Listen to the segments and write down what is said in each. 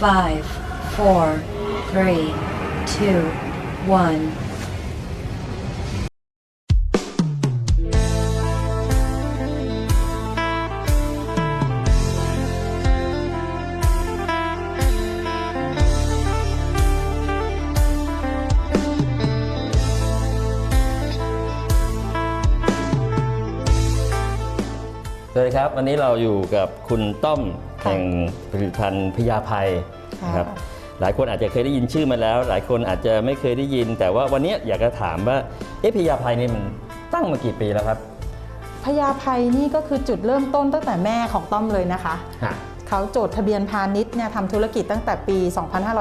five, four, three, two, one. สวัสดีครับ วันนี้เราอยู่กับคุณต้อม แห่งผลิตภัณฑ์พยาภัยนะครับค่ะหลายคนอาจจะเคยได้ยินชื่อมาแล้ว หลายคนอาจจะไม่เคยได้ยิน แต่ว่าวันนี้อยากจะถามว่าเอ๊ะพยาภัยนี่มันตั้งมากี่ปีแล้วครับพญาภัยนี่ก็คือจุดเริ่มต้นตั้งแต่แม่ของต้อมเลยนะคะฮะเขาโจทย์ทะเบียนพาณิชย์เนี่ยทำธุรกิจตั้งแต่ปี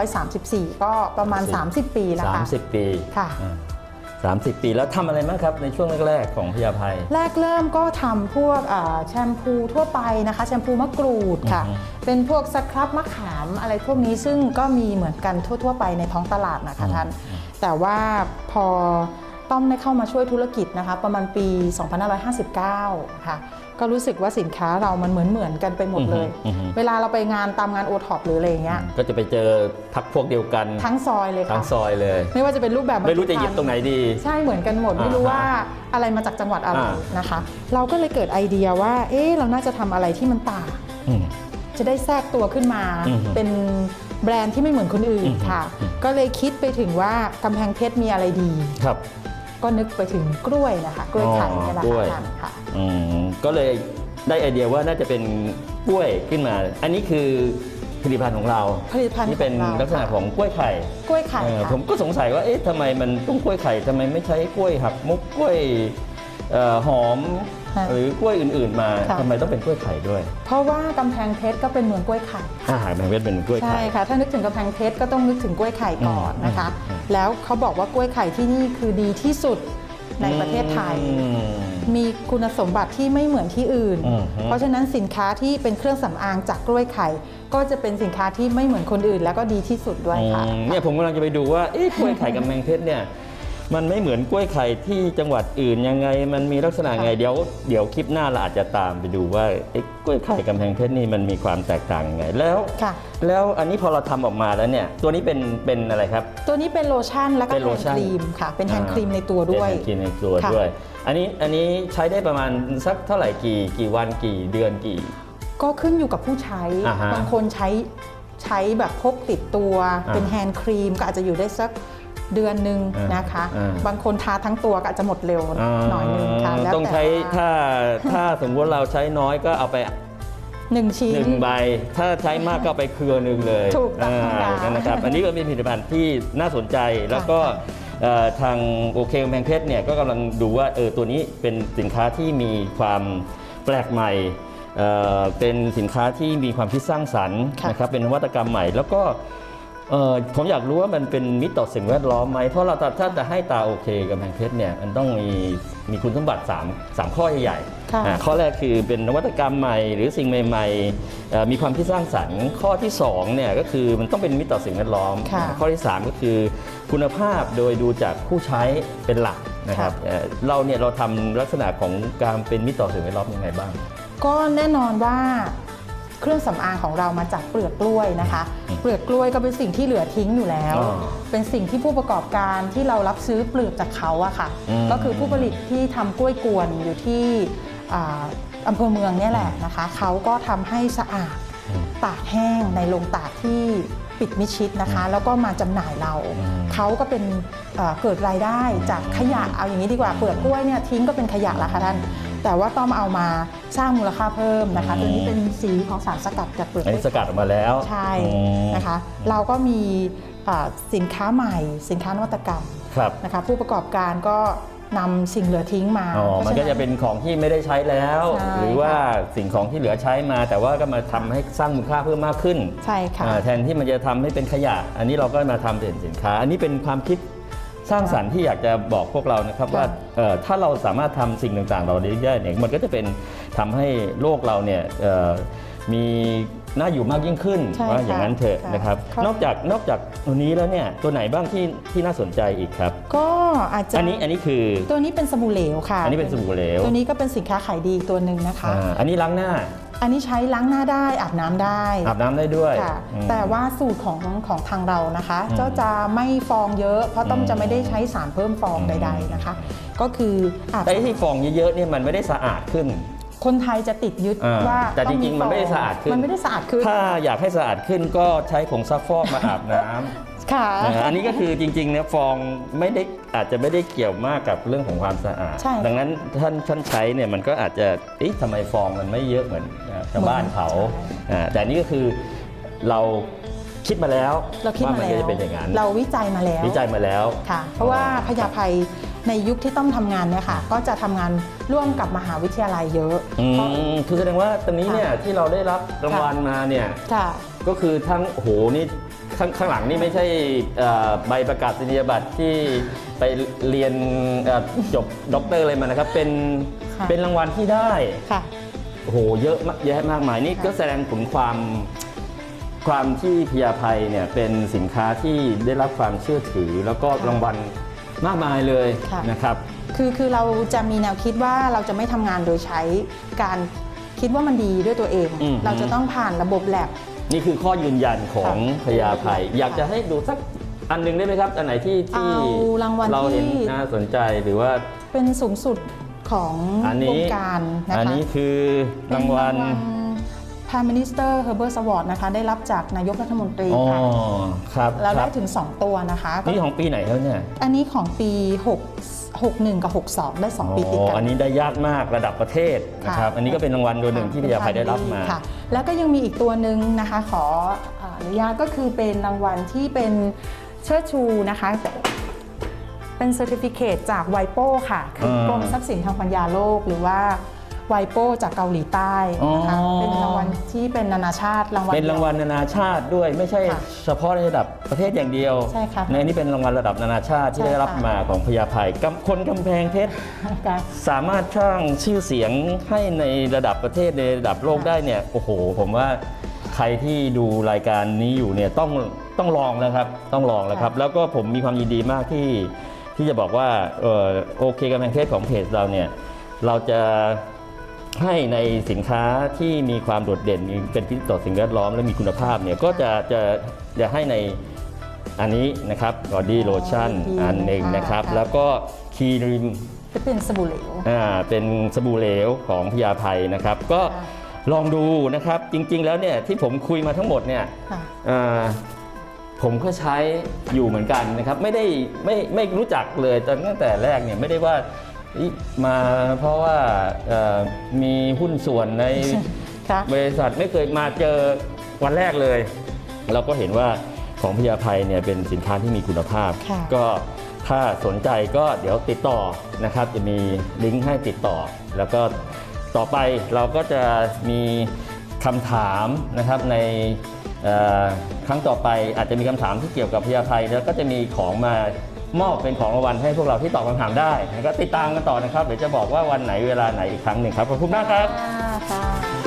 2534 ก็ประมาณ 30 ปีแล้วสามค่ะสิบปีค่ะ สามสิบปีแล้วทำอะไรบ้างครับในช่วงแรกๆของพยาภัยแรกเริ่มก็ทำพวกอ่าแชมพูทั่วไปนะคะแชมพูมะกรูดค่ะ อือฮึ เป็นพวกสครับมะขามอะไรพวกนี้ซึ่งก็มีเหมือนกันทั่ว ๆ ไปในท้องตลาดนะคะท่านแต่ว่าพอต้อมได้เข้ามาช่วยธุรกิจนะคะ ประมาณปี 2559 ค่ะ ก็รู้สึกว่าสินค้าเรามันเหมือนเหมือนๆกันไปหมดเลย อือฮึ เวลาเราไปงานตามงานโอท็อปหรืออะไรอย่างเงี้ยก็จะไปเจอพักพวกเดียวกันทั้งซอยเลยทั้ค่ะงซอยเลย ไม่ว่าจะเป็นรูปแบบไม่รู้จะหยิบตรงไหนดี ใช่เหมือนกันหมด ไม่รู้อ่าฮะว่าอะไรมาจากจังหวัดอะไรอ่า นะคะ เราก็เลยเกิดไอเดียว่า เอ๊ะเราน่าจะทำอะไรที่มันต่าง อืม จะได้แทรกตัวขึ้นมา อือฮึเป็นแบรนด์ที่ไม่เหมือนคนอื่นอือฮึ ค่ะอืมก็เลยคิดไปถึงว่ากำแพงเพชรมีอะไรดี ครับ ก็นึกไปถึงกล้วยนะคะ กล้วยไข่เนี่ยแหละอ๋อกล้วย ค่ะค่ะอืม ก็เลยได้ไอเดียว่าน่าจะเป็นกล้วยขึ้นมา อันนี้คือผลิตภัณฑ์ของเราผลิตภัณฑ์ที่เป็นของเราลักษณะของกล้วยไข่กล้วยไข่เออค่ะ ผมก็สงสัยว่าเอ๊ะทำไมมันต้องกล้วยไข่ทำไมไม่ใช้กล้วยหักมุกกล้วยเอ่อหอม ค่ะหรือกล้วยอื่น ๆ มาค่ะ ทำไมต้องเป็นกล้วยไข่ด้วยเพราะว่ากำแพงเพชรก็เป็นเมืองกล้วยไข่ อาหารแมงเวทเป็นกล้วยใช่ไข่ ค่ะ ถ้านึกถึงกำแพงเพชรก็ต้องนึกถึงกล้วยไข่ก่อนนะคะ อืม แล้วเขาบอกว่ากล้วยไข่ที่นี่คือดีที่สุดในประเทศไทย อืม มีคุณสมบัติที่ไม่เหมือนที่อื่น อืมฮึเพราะฉะนั้นสินค้าที่เป็นเครื่องสำอางจากกล้วยไข่ ก็จะเป็นสินค้าที่ไม่เหมือนคนอื่น แล้วก็ดีที่สุดด้วยค่ะ อืมเนี่ยผมกำลังจะไปดูว่าเอ๊ะกล้วยไข่กับแมงเพชรเนี่ย มันไม่เหมือนกล้วยไข่ที่จังหวัดอื่นยังไง มันมีลักษณะไงค่ะเดี๋ยวเดี๋ยวคลิปหน้าเราอาจจะตามไปดูว่าเอ๊ะกล้วยไข่กับแมงเพชรนี่มันมีความแตกต่างยังไงแล้ว ค่ะ แล้วอันนี้พอเราทำออกมาแล้วเนี่ยตัวนี้เป็นเป็นอะไรครับ ตัวนี้เป็นโลชั่นแล้วก็เป็นแฮโลนด์ชั่นครีมค่ะ เป็นแฮนด์ครีมในตัวด้วย เป็นกินในตัวค่ะ ด้วย อันนี้อันนี้ใช้ได้ประมาณสักเท่าไหร่กี่ กี่วันกี่เดือนกี่ ก็ขึ้นอยู่กับผู้ใช้ อ่าฮะบางคนใช้ใช้แบบพกติดตัว อ่า เป็นแฮนด์ครีมก็อาจจะอยู่ได้สัก เดือนหนึ่งอ่านนะคะอ่าบางคนทาทั้งตัวก็อาจจะหมดเร็วหน่อยหนึงค่ะแล้วต้องแต่ใช้ว่าถ้าถ้าสมมติเราใช้น้อยก็เอาไปหนึ่งชิ้หนนึ่งใบ ถ้าใช้มากก็เอาไปเครือหนึ่งเลยถูกต้องาค่ะอย่างนั้นนะครับ อันนี้ก็เป็นผลิตภัณฑ์ที่น่าสนใจแล้วก็เอ่อทางโอเคแมงเพชรเนี่ยก็กำลังดูว่าเออตัวนี้เป็นสินค้าที่มีความแปลกใหม่เอ่อเป็นสินค้าที่มีความคิดสร้างสรรค์ค่ะนะครับเป็นนวัตกรรมใหม่แล้วก็ เอ่อผมอยากรู้ว่ามันเป็นมิตรต่อสิ่งแวดล้อมไหมเพราะเราถ้าจะให้ตาโอเคกับแมงเพชรเนี่ยมันต้องมีมีคุณสมบัติ3 3ข้อใหญ่ๆค่ะอ่าข้อแรกคือเป็นนวัตกรรมใหม่ หรือสิ่งใหม่ๆเอ่อมีความคิดสร้างสรรค์ข้อที่2เนี่ยก็คือมันต้องเป็นมิตรต่อสิ่งแวดล้อมค่ะข้อที่ 3 ก็คือคุณภาพโดยดูจากผู้ใช้เป็นหลักนะครับค่ะเอ่อเราเนี่ยเราทำลักษณะของการเป็นมิตรต่อสิ่งแวดล้อมยังไงบ้าง ก็แน่นอนว่า เครื่องสำอางของเรามาจากเปลือกกล้วยนะคะอืมเปลือกกล้วยก็เป็นสิ่งที่เหลือทิ้งอยู่แล้วอ๋อเป็นสิ่งที่ผู้ประกอบการที่เรารับซื้อเปลือกจากเขาอะค่ะอืมก็คือผู้ผลิตที่ทำกล้วยกวนอยู่ที่อ่าอำเภอเมืองเนี่ยแหละนะคะ เขาก็ทำให้สะอาดอืมตากแห้งในโรงตากที่ ปิดมิดชิดนะคะ แล้วก็มาจำหน่ายเราอืมเขาก็เป็นเอ่อเกิดรายได้จากขยะเอาอย่างนี้ดีกว่าเปลือกกล้วยเนี่ยทิ้งก็เป็นขยะละค่ะท่านแต่ว่าต้องเอามาสร้างมูลค่าเพิ่มนะคะอืมตัวนี้เป็นสีของสารสกัดจากเปลือกอันกล้นี้วยสกัดออกมาแล้วใช่อืมนะคะ เราก็มีอ่าสินค้าใหม่ สินค้านวัตกรรมครับนะคะ ผู้ประกอบการก็ นำสิ่งเหลือทิ้งมาอ๋อมันก็จะเป็นของที่ไม่ได้ใช้แล้วใช่หรือว่าสิ่งของที่เหลือใช้มา แต่ว่าก็มาทำให้สร้างมูลค่าเพิ่มมากขึ้นใช่ค่ะอ่าแทนที่มันจะทำให้เป็นขยะ อันนี้เราก็มาทำเป็นสินค้า อันนี้เป็นความคิดสร้างสรรค์ที่อยากจะบอกพวกเรานะครับค่ะว่าเอ่อถ้าเราสามารถทำสิ่งต่างๆ เราได้ได้เนี่ยมันก็จะเป็นทำให้โลกเราเนี่ยเอ่อมี น่าอยู่มากยิ่งขึ้นใช่ว่าอย่างนั้นเถอะค่ะนะครับ ค่ะ นอกจากนอกจากตัวนี้แล้วเนี่ยตัวไหนบ้างที่ที่น่าสนใจอีกครับ ก็อาจจะอันนี้อันนี้คือตัวนี้เป็นสบู่เหลวค่ะอันนี้เป็นสบู่เหลวตัวนี้ก็เป็นสินค้าขายดีอีกตัวหนึ่งนะคะ อ่าอันนี้ล้างหน้าอันนี้ใช้ล้างหน้าได้อาบน้ำได้อาบน้ำได้ด้วยค่ะ อืม แต่ว่าสูตรของของทางเรานะคะ อืมก็จะไม่ฟองเยอะ เพราะต้อมอืมจะไม่ได้ใช้สารเพิ่มฟองอืม ใด ๆนะคะ ก็คืออาบ แต่ที่ฟองเยอะๆเนี่ยมันไม่ได้สะอาดขึ้น คนไทยจะติดยึดอ่าว่าแต่จริงๆมันไม่ได้ฟสะอาดขึ้น มันไม่ได้สะอาดขึ้นถ้าอยากให้สะอาดขึ้นก็ใช้ผงซักฟอกมาอาบน้ำ ค่ะ นะฮะอันนี้ก็คือจริงๆเนี่ยฟองไม่ได้อาจจะไม่ได้เกี่ยวมากกับเรื่องของความสะอาด ใช่ค่ะดังนั้นท่านท่านใช้เนี่ยมันก็อาจจะเอ๊ะทำไมฟองมันไม่เยอะเหมือนชาวบ้านเขาอ่าแต่อันนี่ก็คือเราคิดมาแล้วเราคิดว่ามามันแล้วจะเป็นอย่างนั้นเราวิจัยมาแล้ว วิจัยมาแล้ว ค่ะ เพราะว่าพยาภัย ในยุคที่ต้องทำงานเนี่ยค่ะ ก็จะทำงานร่วมกับมหาวิทยาลัยเยอะอืเพราะมคือแสดงว่าตอนนี้เนี่ยที่เราได้รับรางวัลมาเนี่ยค่ะก็คือทั้งโอ้โหนี่ข้างข้างหลังนี่ไม่ใช่เอ่อใบประกาศนียบัตรที่ไปเรียนเอ่อจบด็อกเตอร์อะไรมานะครับ เป็นค่ะเป็นรางวัลที่ได้ค่ะโอ้โหเยอะมากแยะมากมายนี่ค่ะก็แสดงถึงความความที่พยาภัยเนี่ยเป็นสินค้าที่ได้รับความเชื่อถือ แล้วก็รางวัล มากมายเลยนะครับ คือคือเราจะมีแนวคิดว่าเราจะไม่ทำงานโดยใช้การคิดว่ามันดีด้วยตัวเอง อืม เราจะต้องผ่านระบบแลบ นี่คือข้อยืนยันของค่ะพยาภัยอยากจะให้ดูสักอันหนึงได้ไหมครับ อันไหนที่ที่เอารางวัลเราเห็นที่ น่าสนใจหรือว่าเป็นสูงสุดของอันนี้วงการนะคะอันนี้คือรางวัล Prime Minister Herbert Award นะคะได้รับจากนายกรัฐมนตรีอ๋อค่ะครับแล้วคได้รับถึง 2 ตัวนะคะนี่ของปีไหนครับเนี่ยอันนี้ของปี6 61 กับ 62 ได้ 2 ปีติดอ๋กัออันนี้ได้ยากมากระดับประเทศนะครับ ค่ะ อันนี้ก็เป็นรางวัลตัวหนึ่งที่พยาภัยได้รับมา ค่ะแล้วก็ยังมีอีกตัวหนึ่งนะคะขออนุญาตก็คือเป็นรางวัลที่เป็นเชิดชูนะคะ เป็นเซอร์ติฟิเคตจากไวโป้ค่ะ คืออ่ากรมทรัพย์สินทางปัญญาโลก หรือว่า ไวโป้จากเกาหลีใต้นะคะอ๋อ เป็นรางวัลที่เป็นนานาชาติรางวัล เป็นรางวัลนานาชาติด้วยไม่ใช่ค่ะเฉพาะในระดับประเทศอย่างเดียวใช่ค่ะในนี้เป็นรางวัลระดับนานาชาติที่ใช่ได้รับค่ะ มาของพยาภัยกำคนกำแพงเพชร ค่ะ สามารถสร้างชื่อเสียงให้ในระดับประเทศในระดับโลกค่ะได้เนี่ยโอ้โห ผมว่าใครที่ดูรายการนี้อยู่เนี่ยต้องต้องลองนะครับ ต้องลองแล้วครับ แล้วก็ผมมีความยินดีมากที่ที่จะบอกว่าเออโอเคกำแพงเพชรของเพจเราเนี่ยเราจะ ให้ในสินค้าที่มีความโดดเด่นมีเป็นพิษต่อสิ่งแวดล้อมและมีคุณภาพเนี่ยก็จะจะจะให้ในอันนี้นะครับบอดี้โลชั่นดีอันหนึ่งนะครับค่ะแล้วก็ครีมจะเป็นสบู่เหลวอ่าเป็นสบู่เหลวของพยาภัยนะครับ ก็ค่ะลองดูนะครับจริง ๆ แล้วเนี่ยที่ผมคุยมาทั้งหมดเนี่ยค่ะอ่าผมก็ใช้อยู่เหมือนกันนะครับ ไม่ได้ไม่ไม่รู้จักเลยตอนตั้งแต่แรกเนี่ยไม่ได้ว่าอิ มาเพราะว่าเอ่อมีหุ้นส่วนในค่ะบริษัทไม่เคยมาเจอวันแรกเลย เราก็เห็นว่าของพยาภัยเนี่ยเป็นสินค้าที่มีคุณภาพค่ะก็ถ้าสนใจก็เดี๋ยวติดต่อนะครับ จะมีลิงก์ให้ติดต่อ แล้วก็ต่อไปเราก็จะมีคำถามนะครับในเอ่อครั้งต่อไปอาจจะมีคำถามที่เกี่ยวกับพยาภัยแล้วก็จะมีของมา มอบเป็นของรางวัลให้พวกเราที่ตอบคำถามได้แล้วก็ติดตามกันต่อนะครับเดี๋ยวจะบอกว่าวันไหนเวลาไหนอีกครั้งหนึ่งครับขอบคุณมากครับ ค่ะ